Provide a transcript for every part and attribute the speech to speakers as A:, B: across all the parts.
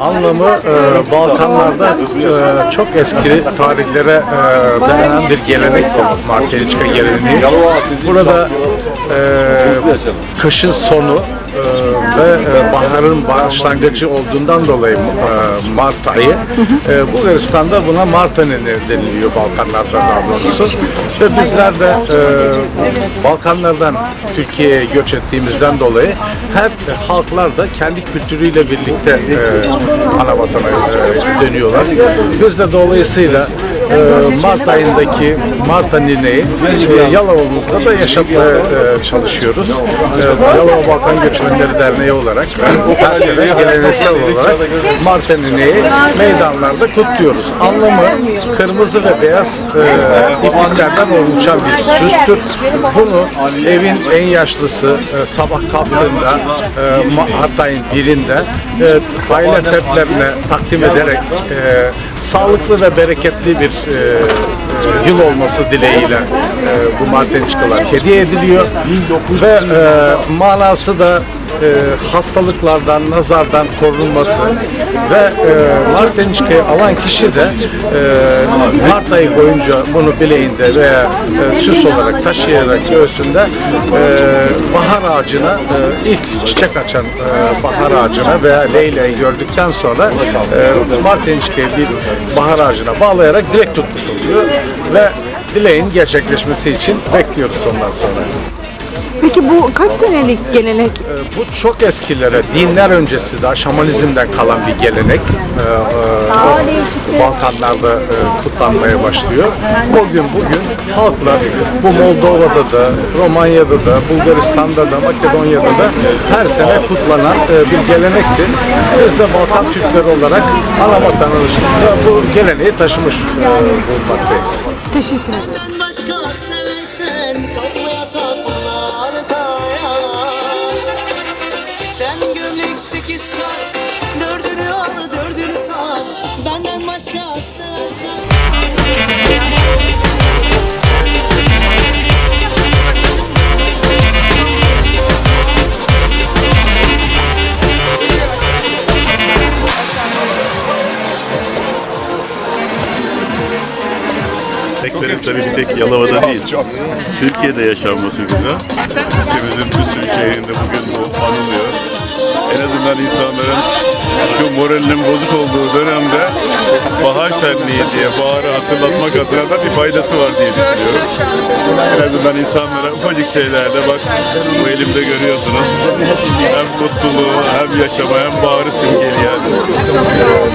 A: Anlamı e, Balkanlarda e, çok eski tarihlere e, dayanan bir gelenek bu Marteliçka geleneği. Burada e, kışın sonu e, ve e, baharın başlangıcı olduğundan dolayı e, Mart ayı. E, Bulgaristan'da buna Mart ayı deniliyor Balkanlarda daha doğrusu. Ve bizler de Balkanlardan Türkiye'ye göç ettiğimizden dolayı her halklar da kendi kültürüyle birlikte ana vatana dönüyorlar. Biz de dolayısıyla Mart ayındaki Mart Nine'yi Yalova'mızda da yaşatmaya çalışıyoruz. Yalova Balkan Göçmenleri Derneği olarak her sene geleneksel olarak Mart Nine'yi meydanlarda kutluyoruz. Anlamı kırmızı ve beyaz e, ipliklerden oluşan bir süstür. Bunu evin en yaşlısı e, sabah kalktığında e, Ma- Mart ayın birinde e, aile fertlerine takdim ederek e, sağlıklı ve bereketli bir e, e, yıl olması dileğiyle e, bu martençikalar hediye ediliyor ve e, manası da e, hastalıklardan, nazardan korunması ve e, Martençka'yı alan kişi de e, Mart ayı boyunca bunu bileğinde veya e, süs olarak taşıyarak göğsünde e, bahar ağacına e, ilk çiçek açan e, bahar ağacına veya leyleği gördükten sonra e, Martençka'yı bir bahar ağacına bağlayarak dilek tutmuş oluyor ve dileğin gerçekleşmesi için bekliyoruz ondan sonra.
B: Peki bu kaç senelik gelenek?
A: E, Bu çok eskilere, dinler öncesi daha şamanizmden kalan bir gelenek. E, e, Balkanlarda e, kutlanmaya başlıyor. O gün bugün halklar bu Moldova'da da, Romanya'da da, Bulgaristan'da da, Makedonya'da da her sene kutlanan e, bir gelenektir. Biz de Balkan Türkleri olarak ana vatandaşlıkta bu geleneği taşımış bulunmaktayız.
B: Teşekkür ederim.
C: Sekiz kat. Dördünü al dördünü sat. Benden başka seversen.
D: Teklerin tabii bir tek Yalova'da değil, Türkiye'de yaşanması güzel. Ülkemizin bir sürü şehrinde bugün bu anılıyor. En azından insanların şu moralinin bozuk olduğu dönemde bahar şenliği diye baharı hatırlatmak adına da bir faydası var diye düşünüyorum. En azından insanlara ufacık şeylerde bak elimde görüyorsunuz. Hem mutluluğu hem yaşama hem baharı simgeleyen.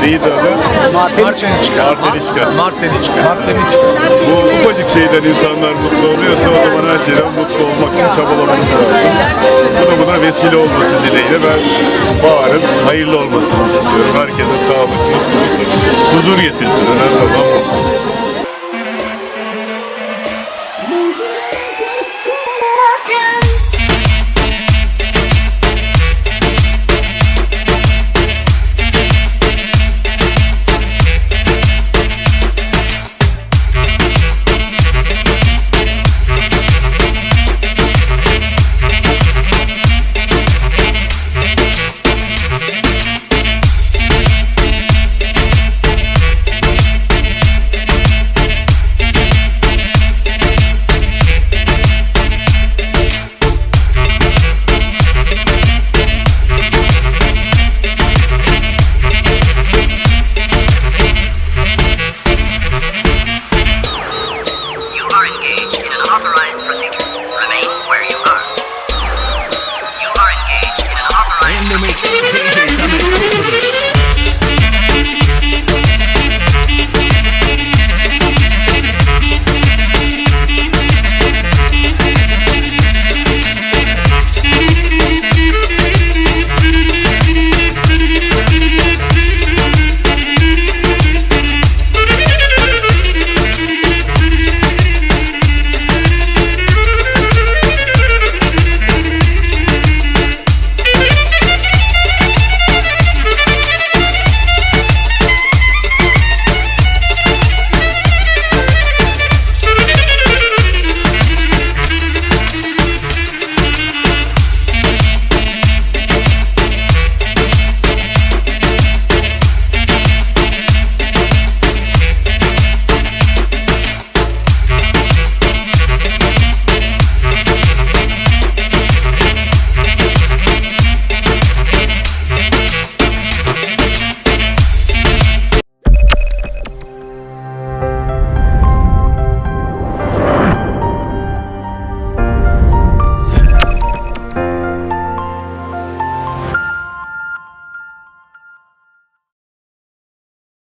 D: Neydi adı?
A: Marteniçka.
D: Marteniçka.
A: Marteniçka. Marteniçka.
D: Bu ufacık şeyden insanlar mutlu oluyorsa o zaman her şeyden mutlu olmak için çabalamamız lazım. Bu da buna vesile olması dileğiyle ben baharın hayırlı olmasını istiyorum. Herkese sağlık, mutluluk, huzur getirsin. Önemli olan bu.